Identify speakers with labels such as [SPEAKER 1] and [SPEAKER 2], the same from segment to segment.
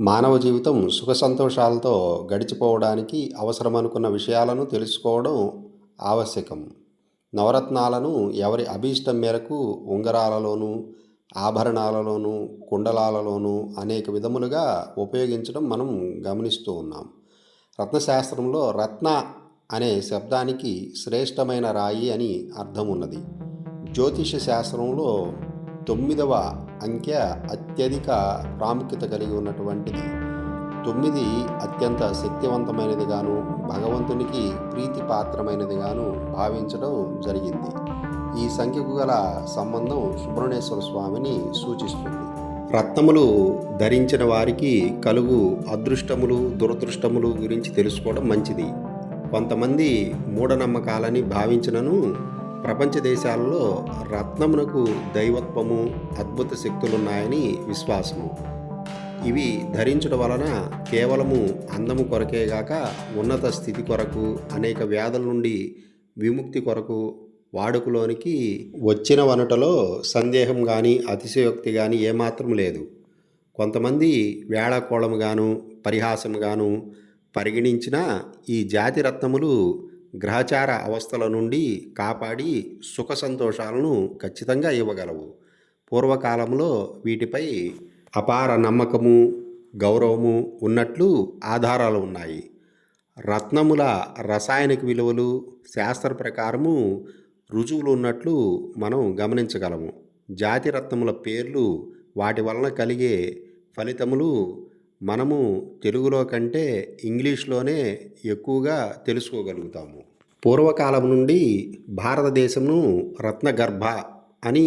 [SPEAKER 1] మానవ జీవితం సుఖ సంతోషాలతో గడిచిపోవడానికి అవసరమనుకున్న విషయాలను తెలుసుకోవడం ఆవశ్యకం. నవరత్నాలను ఎవరి అభీష్టం మేరకు ఉంగరాలలోనూ ఆభరణాలలోనూ కుండలాలలోనూ అనేక విధములుగా ఉపయోగించడం మనం గమనిస్తూ ఉన్నాం. రత్నశాస్త్రంలో రత్న అనే శబ్దానికి శ్రేష్టమైన రాయి అని అర్థం ఉన్నది జ్యోతిష శాస్త్రంలో తొమ్మిదవ అంకె అత్యధిక ప్రాముఖ్యత కలిగి ఉన్నటువంటిది. తొమ్మిది అత్యంత శక్తివంతమైనదిగాను భగవంతునికి ప్రీతిపాత్రమైనదిగాను భావించడం జరిగింది. ఈ సంఖ్యకు గల సంబంధం సుబ్రహ్మణ్యేశ్వర స్వామిని సూచిస్తుంది. రత్నములు ధరించిన వారికి కలుగు అదృష్టములు దురదృష్టములు గురించి తెలుసుకోవడం మంచిది. కొంతమంది మూఢనమ్మకాలని భావించినను ప్రపంచ దేశాలలో రత్నమునకు దైవత్వము అద్భుత శక్తులున్నాయని విశ్వాసము. ఇవి ధరించడం వలన కేవలము అందము కొరకేగాక ఉన్నత స్థితి కొరకు అనేక వ్యాధుల నుండి విముక్తి కొరకు వాడుకలోనికి వచ్చిన వనటలో సందేహం కానీ అతిశయోక్తి కానీ ఏమాత్రం లేదు. కొంతమంది వేళాకోళముగాను పరిహాసముగాను పరిగణించిన ఈ జాతి రత్నములు గ్రహచార అవస్థల నుండి కాపాడి సుఖ సంతోషాలను ఖచ్చితంగా ఇవ్వగలవు. పూర్వకాలంలో వీటిపై అపార నమ్మకము గౌరవము ఉన్నట్లు ఆధారాలు ఉన్నాయి. రత్నముల రసాయనిక విలువలు శాస్త్ర ప్రకారము రుజువులు ఉన్నట్లు మనం గమనించగలము. జాతి రత్నముల పేర్లు వాటి వలన కలిగే ఫలితములు మనము తెలుగులో కంటే ఇంగ్లీష్లోనే ఎక్కువగా తెలుసుకోగలుగుతాము. పూర్వకాలం నుండి భారతదేశంను రత్నగర్భ అని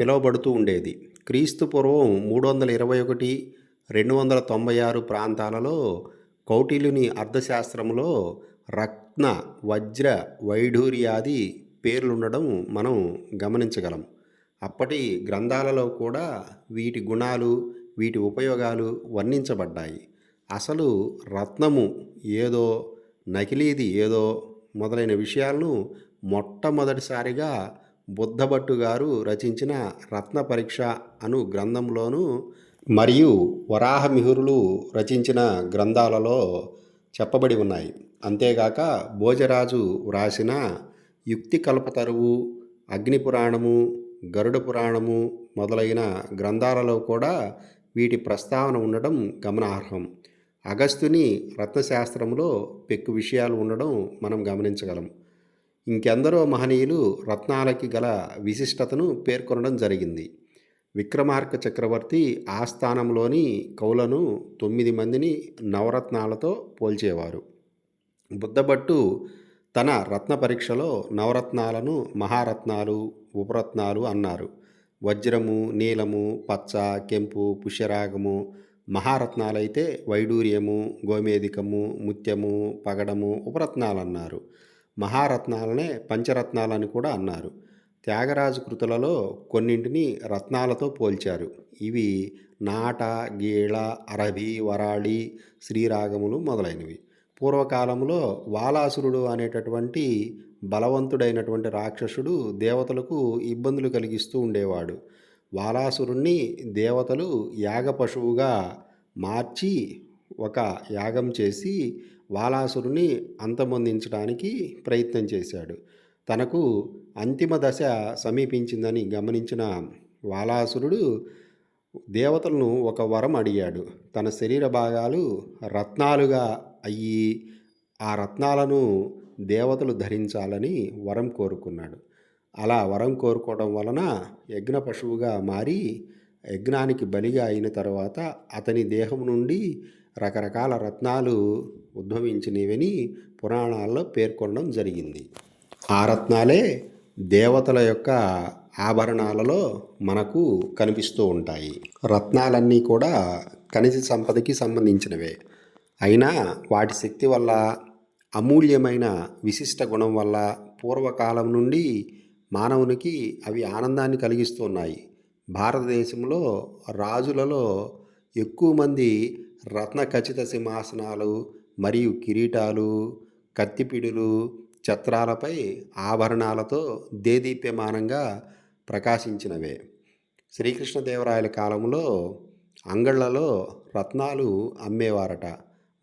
[SPEAKER 1] పిలువబడుతూ ఉండేది. క్రీస్తు పూర్వం మూడు వందల ఇరవై ఒకటి రెండు వందల తొంభై ఆరు ప్రాంతాలలో కౌటిల్యుని అర్థశాస్త్రంలో రత్న వజ్ర వైఢూర్యాది పేర్లుండడం మనం గమనించగలం. అప్పటి గ్రంథాలలో కూడా వీటి గుణాలు వీటి ఉపయోగాలు వర్ణించబడ్డాయి. అసలు రత్నము ఏదో నకిలీది ఏదో మొదలైన విషయాలను మొట్టమొదటిసారిగా బుద్ధభట్టు గారు రచించిన రత్న పరీక్ష అను గ్రంథంలోను మరియు వరాహమిహురులు రచించిన గ్రంథాలలో చెప్పబడి ఉన్నాయి. అంతేగాక భోజరాజు వ్రాసిన యుక్తి కల్పతరువు అగ్నిపురాణము గరుడ పురాణము మొదలైన గ్రంథాలలో కూడా వీటి ప్రస్తావన ఉండడం గమనార్హం. అగస్త్యుని రత్నశాస్త్రంలో పెక్కు విషయాలు ఉండడం మనం గమనించగలం. ఇంకెందరో మహనీయులు రత్నాలకి గల విశిష్టతను పేర్కొనడం జరిగింది. విక్రమార్క చక్రవర్తి ఆస్థానంలోని కౌలను తొమ్మిది మందిని నవరత్నాలతో పోల్చేవారు. బుద్ధభట్టు తన రత్న పరీక్షలో నవరత్నాలను మహారత్నాలు ఉపరత్నాలు అన్నారు. వజ్రము నీలము పచ్చ కెంపు పుష్యరాగము మహారత్నాలైతే వైడూర్యము గోమేధికము ముత్యము పగడము ఉపరత్నాలు అన్నారు మహారత్నాలనే పంచరత్నాలని కూడా అన్నారు. త్యాగరాజు కృతులలో కొన్నింటిని రత్నాలతో పోల్చారు. ఇవి నాట గీళ అరవి వరాళి శ్రీరాగములు మొదలైనవి. పూర్వకాలంలో వాలాసురుడు అనేటటువంటి బలవంతుడైనటువంటి రాక్షసుడు దేవతలకు ఇబ్బందులు కలిగిస్తూ ఉండేవాడు. వాలాసురుణ్ణి దేవతలు యాగ పశువుగా మార్చి ఒక యాగం చేసి వాలాసురుని అంతమొందించడానికి ప్రయత్నం చేశాడు. తనకు అంతిమ దశ సమీపించిందని గమనించిన వాలాసురుడు దేవతలను ఒక వరం అడిగాడు. తన శరీర భాగాలు రత్నాలుగా అయ్యి ఆ రత్నాలను దేవతలు ధరించాలని వరం కోరుకున్నాడు. అలా వరం కోరుకోవడం వలన యజ్ఞ పశువుగా మారి యజ్ఞానికి బలిగా అయిన తర్వాత అతని దేహం నుండి రకరకాల రత్నాలు ఉద్భవించినవని పురాణాల్లో పేర్కొనడం జరిగింది. ఆ రత్నాలే దేవతల యొక్క ఆభరణాలలో మనకు కనిపిస్తూ ఉంటాయి. రత్నాలన్నీ కూడా ఖనిజ సంపదకి సంబంధించినవే. అయినా వాటి శక్తి వల్ల అమూల్యమైన విశిష్ట గుణం వల్ల పూర్వకాలం నుండి మానవునికి అవి ఆనందాన్ని కలిగిస్తున్నాయి. భారతదేశంలో రాజులలో ఎక్కువ మంది రత్న ఖచ్చిత సింహాసనాలు మరియు కిరీటాలు కత్తిపిడులు చత్రాలపై ఆభరణాలతో దేదీప్యమానంగా ప్రకాశించినవే. శ్రీకృష్ణదేవరాయల కాలంలో అంగళ్ళలో రత్నాలు అమ్మేవారట.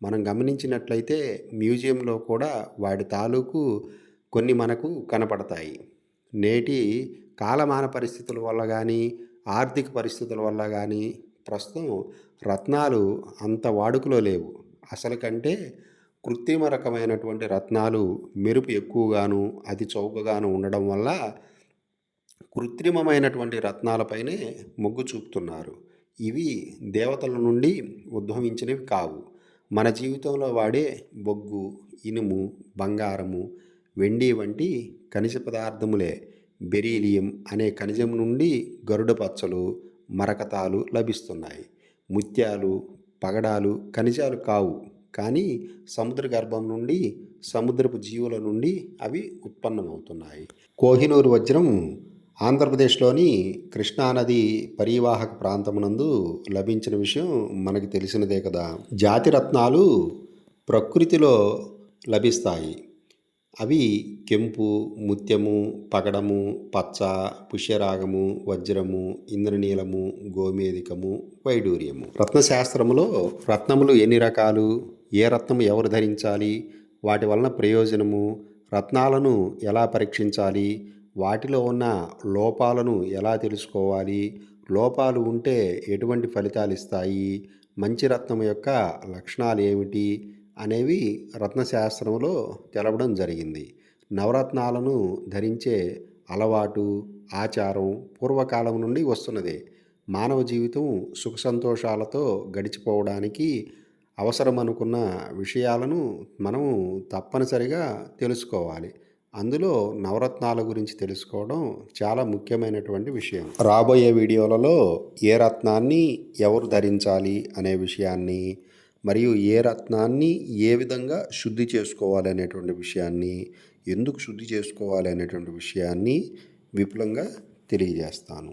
[SPEAKER 1] మనం గమనించినట్లయితే మ్యూజియంలో కూడా వాటి తాలూకు కొన్ని మనకు కనపడతాయి. నేటి కాలమాన పరిస్థితుల వల్ల కానీ ఆర్థిక పరిస్థితుల వల్ల కానీ ప్రస్తుతం రత్నాలు అంత వాడుకలో లేవు. అసలు కంటే కృత్రిమ రకమైనటువంటి రత్నాలు మెరుపు ఎక్కువగాను అతి చౌకగాను ఉండడం వల్ల కృత్రిమమైనటువంటి రత్నాలపైనే మొగ్గు చూపుతున్నారు. ఇవి దేవతల నుండి ఉద్భవించినవి కావు. మన జీవితంలో వాడే బొగ్గు ఇనుము బంగారము వెండి వంటి ఖనిజ పదార్థములే. బెరీలియం అనే ఖనిజం నుండి గరుడ పచ్చలు మరకతాలు లభిస్తున్నాయి. ముత్యాలు పగడాలు ఖనిజాలు కావు. కానీ సముద్ర గర్భం నుండి సముద్రపు జీవుల నుండి అవి ఉత్పన్నమవుతున్నాయి. కోహినూరు వజ్రం ఆంధ్రప్రదేశ్లోని కృష్ణానది పరీవాహక ప్రాంతమునందు లభించిన విషయం మనకి తెలిసినదే కదా. జాతి రత్నాలు ప్రకృతిలో లభిస్తాయి. అవి కెంపు ముత్యము పగడము పచ్చ పుష్యరాగము వజ్రము ఇంద్రనీలము గోమేదికము వైడూర్యము. రత్నశాస్త్రములో రత్నములు ఎన్ని రకాలు? ఏ రత్నము ఎవరు ధరించాలి? వాటి వలన ప్రయోజనము? రత్నాలను ఎలా పరీక్షించాలి? వాటిలో ఉన్న లోపాలను ఎలా తెలుసుకోవాలి? లోపాలు ఉంటే ఎటువంటి ఫలితాలు ఇస్తాయి? మంచి రత్నం యొక్క లక్షణాలు ఏమిటి? అనేవి రత్నశాస్త్రంలో తెలవడం జరిగింది. నవరత్నాలను ధరించే అలవాటు ఆచారం పూర్వకాలం నుండి వస్తున్నదే. మానవ జీవితం సుఖ సంతోషాలతో గడిచిపోవడానికి అవసరం అనుకున్న విషయాలను మనము తప్పనిసరిగా తెలుసుకోవాలి. అందులో నవరత్నాల గురించి తెలుసుకోవడం చాలా ముఖ్యమైనటువంటి విషయం. రాబోయే వీడియోలలో ఏ రత్నాన్ని ఎవరు ధరించాలి అనే విషయాన్ని మరియు ఏ రత్నాన్ని ఏ విధంగా శుద్ధి చేసుకోవాలి అనేటువంటి విషయాన్ని ఎందుకు శుద్ధి చేసుకోవాలి అనేటువంటి విషయాన్ని విపులంగా తెలియజేస్తాను.